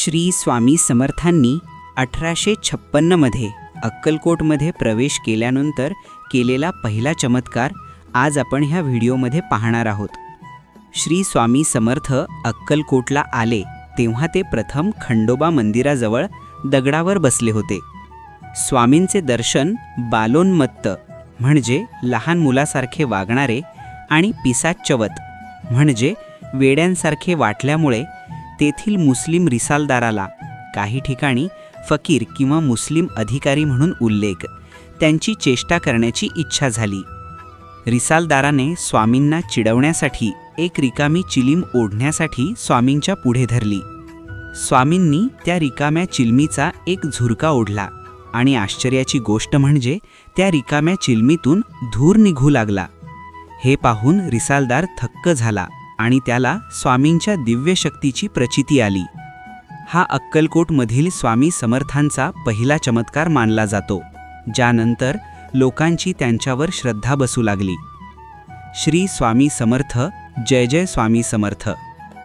श्री स्वामी समर्थांनी अठराशे छप्पन्नमध्ये अक्कलकोटमध्ये प्रवेश केल्यानंतर केलेला पहिला चमत्कार आज आपण ह्या व्हिडिओमध्ये पाहणार आहोत. श्री स्वामी समर्थ अक्कलकोटला आले तेव्हा ते प्रथम खंडोबा मंदिराजवळ दगडावर बसले होते. स्वामींचे दर्शन बालोन्मत्त म्हणजे लहान मुलासारखे वागणारे आणि पिसाच्चवत म्हणजे वेड्यांसारखे वाटल्यामुळे तेथील मुस्लिम रिसालदाराला काही ठिकाणी फकीर किंवा मुस्लिम अधिकारी म्हणून उल्लेख. त्यांची चेष्टा करण्याची इच्छा झाली. रिसालदाराने स्वामींना चिडवण्यासाठी एक रिकामी चिलीम ओढण्यासाठी स्वामींच्या पुढे धरली. स्वामींनी त्या रिकाम्या चिलमीचा एक झुरका ओढला आणि आश्चर्याची गोष्ट म्हणजे त्या रिकाम्या चिलमीतून धूर निघू लागला. हे पाहून रिसालदार थक्क झाला. आणि त्याला स्वामींच्या दिव्य शक्तीची प्रचिती आली. हा अक्कलकोटमधील स्वामी समर्थांचा पहिला चमत्कार मानला जातो ज्यानंतर लोकांची त्यांच्यावर श्रद्धा बसू लागली. श्री स्वामी समर्थ जय जय स्वामी समर्थ.